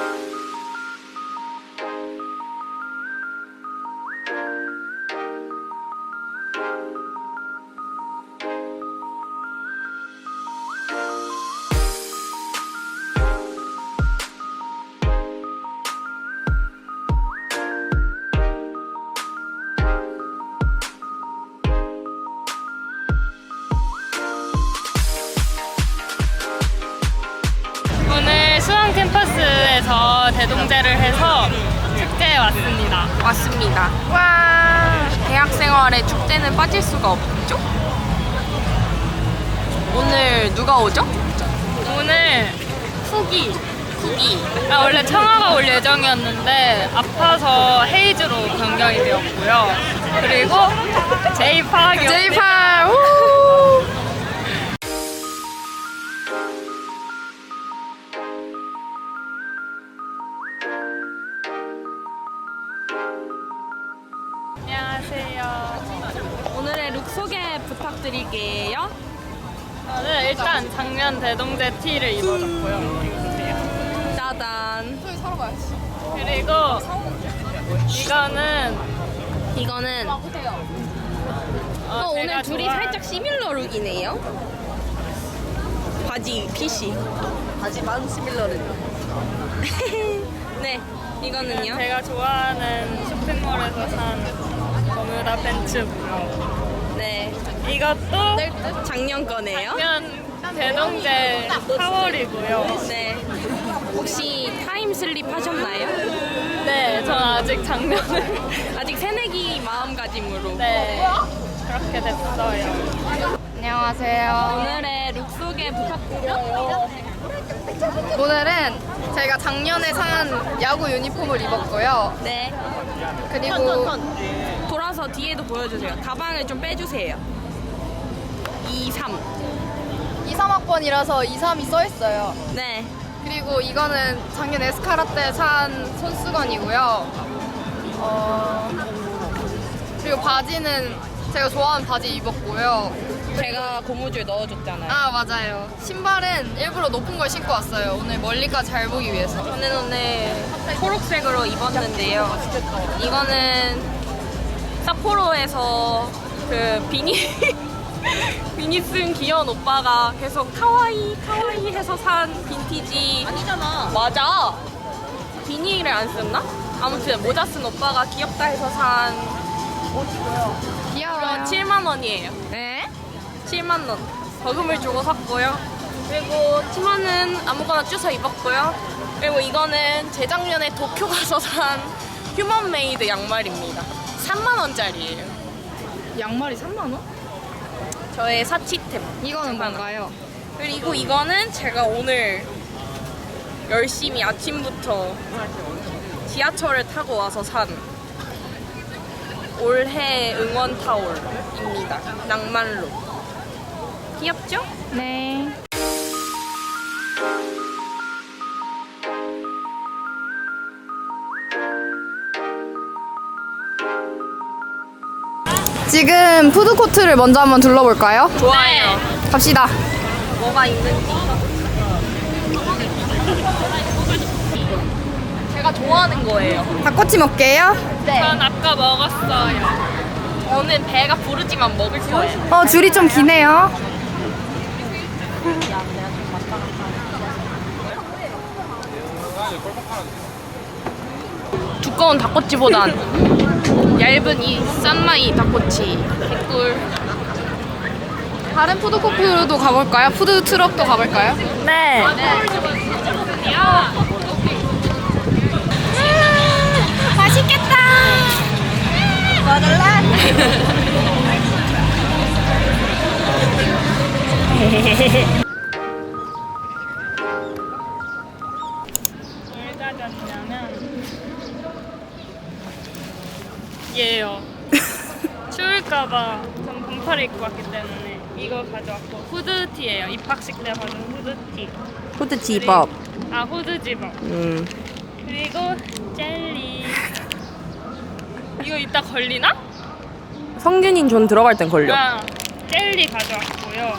오 캠퍼스에서 대동제를 해서 축제에 왔습니다. 왔습니다. 와 대학 생활에 축제는 빠질 수가 없죠? 오늘 누가 오죠? 오늘 후기. 후기. 아, 원래 청아가 올 예정이었는데 아파서 헤이즈로 변경이 되었고요. 그리고 제이팍이 제이팔. 안 소개 부탁드릴게요. 저는 일단 작년 대동제 티를 입어줬고요. 이거 보세요. 짜잔. 그리고 이거는 이거는 어, 어, 오늘 제가 둘이 좋아하는- 살짝 시밀러 룩이네요. 바지 핏이. 바지 만 시밀러 룩. 네, 이거는요. 제가 좋아하는 쇼핑몰에서 산 버뮤다 벤츠고요. 네, 이것도 작년 거네요. 작년 대동제 4월이고요. 네. 혹시 타임 슬립 하셨나요? 네, 전 아직 작년에 아직 새내기 마음가짐으로. 네 그렇게 됐어요. 안녕하세요. 오늘의 룩 소개 부탁드려요. 오늘은 제가 작년에 산 야구 유니폼을 입었고요. 네. 그리고 돌아서 뒤에도 보여주세요. 가방을 좀 빼주세요. 2, 3. 2, 3학번이라서 2, 3이 써 있어요. 네. 그리고 이거는 작년 에스카라 때 산 손수건이고요. 어, 그리고 바지는 제가 좋아하는 바지 입었고요. 제가 고무줄 넣어줬잖아요. 아 맞아요. 신발은 일부러 높은 걸 신고 왔어요. 오늘 멀리까지 잘 보기 위해서. 저는 오늘 초록색으로 입었는데요. 이거는 사포로에서 그 비니 비니 쓴 귀여운 오빠가 계속 카와이 카와이 해서 산 빈티지 아니잖아. 맞아. 비니를 안 썼나? 아무튼 모자 쓴 오빠가 귀엽다 해서 산 귀여워요. 7만 원이에요. 네. 7만 원. 버금을 주고 샀고요. 그리고 치마는 아무거나 쭈서 입었고요. 그리고 이거는 재작년에 도쿄 가서 산 휴먼 메이드 양말입니다. 3만 원짜리예요. 양말이 3만 원? 저의 사치템. 이거는 하나. 뭔가요? 그리고 이거는 제가 오늘 열심히 아침부터 지하철을 타고 와서 산 올해 응원 타올입니다. 낭만로. 귀엽죠? 네. 지금 푸드코트를 먼저 한번 둘러볼까요? 좋아요. 갑시다. 뭐가 있는지. 제가 좋아하는 거예요. 닭꼬치 먹게요. 전 아까 먹었어요. 저는 배가 부르지만 먹을 거예요. 어, 줄이 좀 기네요. 두꺼운 닭꼬치보단 얇은 이 싼마이 닭꼬치. 개꿀. 다른 푸드코트도 가볼까요? 푸드 트럭도 가볼까요? 네. 맛있겠다. 뭘 얘요. 추울까봐 전 반팔 입고 왔기 때문에 이거 가져왔고 후드티예요. 입학식 때 받은 후드티. 후드 집업. 아 후드 집업. 음. 그리고 젤리. 이거 이따 걸리나? 성균인 존 들어갈 땐 걸려. 아 젤리 가져왔고요.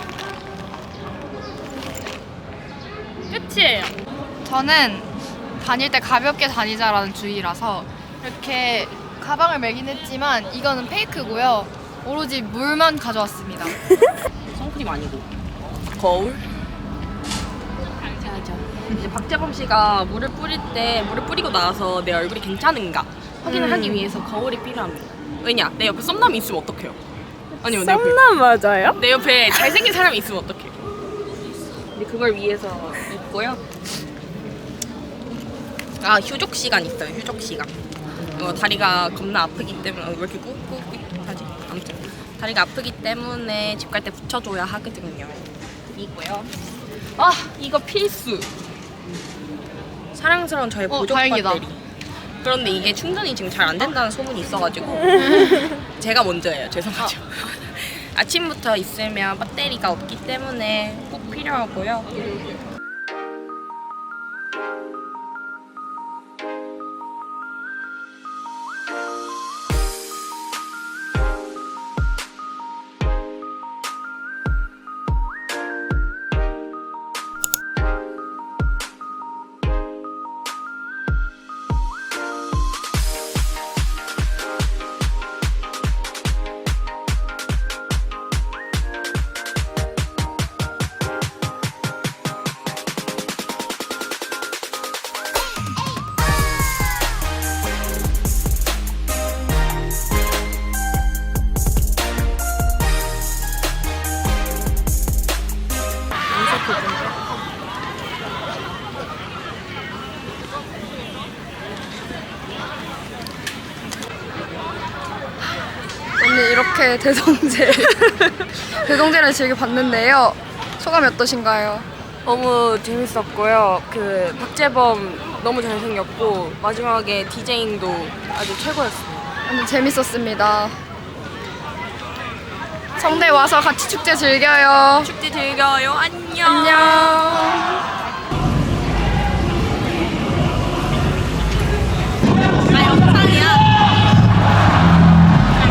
끝이에요. 저는 다닐 때 가볍게 다니자라는 주의라서 이렇게 가방을 매긴 했지만 이거는 페이크고요. 오로지 물만 가져왔습니다. 선크림 아니고 거울. 짜잔. 이제 박재범 씨가 물을 뿌릴 때 물을 뿌리고 나서 내 얼굴이 괜찮은가 확인을 음. 하기 위해서 거울이 필요합니다. 왜냐? 내 옆에 썸남이 있으면 어떡해요? 아니면 내 옆에 썸남 맞아요? 내 옆에 잘생긴 사람이 있으면 어떡해? 근데 그걸 위해서 있고요. 아 휴족 시간 있어요. 휴족 시간. 이거 다리가 겁나 아프기 때문에 어, 왜 이렇게 꾹꾹 하지? 아무튼 다리가 아프기 때문에 집 갈 때 붙여줘야 하거든요. 이고요. 아 이거 필수. 사랑스러운 저의 어, 보조 다행이다. 배터리. 그런데 이게 충전이 지금 잘 안 된다는 소문이 있어가지고 제가 먼저예요. 죄송하죠. 아침부터 있으면 배터리가 없기 때문에 꼭 필요하고요. 이렇게 대성제 대성제를 즐겨 봤는데요. 소감이 어떠신가요? 너무 재밌었고요. 그 박재범 너무 잘생겼고 마지막에 디제잉도 아주 최고였어요. 오늘 재밌었습니다. 성대 와서 같이 축제 즐겨요. 축제 즐겨요. 안녕. 안녕.